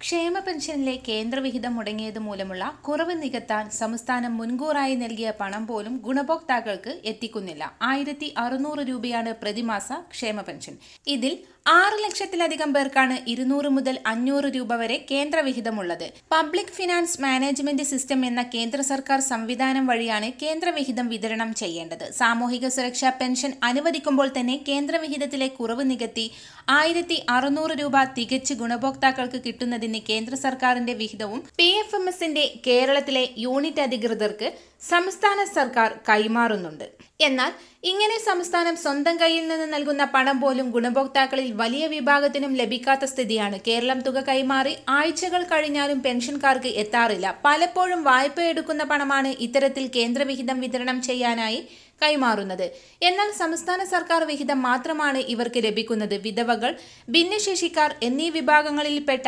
ക്ഷേമ പെൻഷനിലെ കേന്ദ്രവിഹിതം മുടങ്ങിയത് മൂലമുള്ള കുറവ് നികത്താൻ സംസ്ഥാനം മുൻകൂറായി നൽകിയ പണം പോലും ഗുണഭോക്താക്കൾക്ക് എത്തിക്കുന്നില്ല. ആയിരത്തി അറുന്നൂറ് രൂപയാണ് പ്രതിമാസ ക്ഷേമ പെൻഷൻ. ഇതിൽ ആറ് ലക്ഷത്തിലധികം പേർക്കാണ് ഇരുന്നൂറ് മുതൽ അഞ്ഞൂറ് രൂപ വരെ കേന്ദ്രവിഹിതമുള്ളത്. പബ്ലിക് ഫിനാൻസ് മാനേജ്മെന്റ് സിസ്റ്റം എന്ന കേന്ദ്ര സർക്കാർ സംവിധാനം വഴിയാണ് കേന്ദ്രവിഹിതം വിതരണം ചെയ്യേണ്ടത്. സാമൂഹിക സുരക്ഷാ പെൻഷൻ അനുവദിക്കുമ്പോൾ തന്നെ കേന്ദ്രവിഹിതത്തിലെ കുറവ് നികത്തി ആയിരത്തി രൂപ തികച്ച് ഗുണഭോക്താക്കൾക്ക് കിട്ടുന്നതിന് കേന്ദ്ര സർക്കാരിന്റെ വിഹിതവും പി എഫ് എം എസിന്റെ കേരളത്തിലെ യൂണിറ്റ് അധികൃതർക്ക് സംസ്ഥാന സർക്കാർ കൈമാറുന്നുണ്ട്. എന്നാൽ ഇങ്ങനെ സംസ്ഥാനം സ്വന്തം കയ്യിൽ നിന്ന് നൽകുന്ന പണം പോലും ഗുണഭോക്താക്കളിൽ വലിയ വിഭാഗത്തിനും ലഭിക്കാത്ത സ്ഥിതിയാണ്. കേരളം തുക കൈമാറി ആഴ്ചകൾ കഴിഞ്ഞാലും പെൻഷൻകാർക്ക് എത്താറില്ല. പലപ്പോഴും വായ്പ എടുക്കുന്ന പണമാണ് ഇത്തരത്തിൽ കേന്ദ്രവിഹിതം വിതരണം ചെയ്യാനായി കൈമാറുന്നത്. എന്നാൽ സംസ്ഥാന സർക്കാർ വിഹിതം മാത്രമാണ് ഇവർക്ക് ലഭിക്കുന്നത്. വിധവകൾ ഭിന്നശേഷിക്കാർ എന്നീ വിഭാഗങ്ങളിൽപ്പെട്ട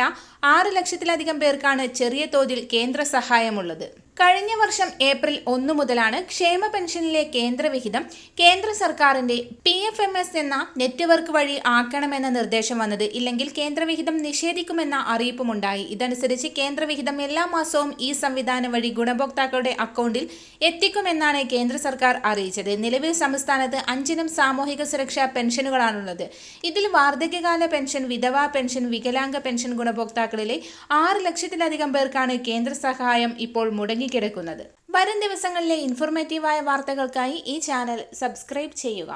ആറ് ലക്ഷത്തിലധികം പേർക്കാണ് ചെറിയ തോതിൽ കേന്ദ്ര സഹായമുള്ളത്. കഴിഞ്ഞ വർഷം ഏപ്രിൽ ഒന്ന് മുതലാണ് ക്ഷേമ പെൻഷനിലെ കേന്ദ്രവിഹിതം കേന്ദ്ര സർക്കാരിന്റെ പി എഫ് എം എസ് എന്ന നെറ്റ്വർക്ക് വഴി ആക്കണമെന്ന നിർദ്ദേശം വന്നത് ഇല്ലെങ്കിൽ കേന്ദ്രവിഹിതം നിഷേധിക്കുമെന്ന അറിയിപ്പുമുണ്ടായി. ഇതനുസരിച്ച് കേന്ദ്രവിഹിതം എല്ലാ മാസവും ഈ സംവിധാനം വഴി ഗുണഭോക്താക്കളുടെ അക്കൗണ്ടിൽ എത്തിക്കുമെന്നാണ് കേന്ദ്ര സർക്കാർ അറിയിച്ചത്. നിലവിൽ സംസ്ഥാനത്ത് അഞ്ചിനും സാമൂഹിക സുരക്ഷാ പെൻഷനുകളാണുള്ളത്. ഇതിൽ വാർദ്ധക്യകാല പെൻഷൻ വിധവാ പെൻഷൻ വികലാംഗ പെൻഷൻ ഗുണഭോക്താക്കളിലെ ആറ് ലക്ഷത്തിലധികം പേർക്കാണ് കേന്ദ്ര സഹായം ഇപ്പോൾ മുടങ്ങിക്കിടക്കുന്നത് വരും ദിവസങ്ങളിലെ ഇൻഫോർമേറ്റീവായ വാർത്തകൾക്കായി ഈ ചാനൽ സബ്സ്ക്രൈബ് ചെയ്യുക.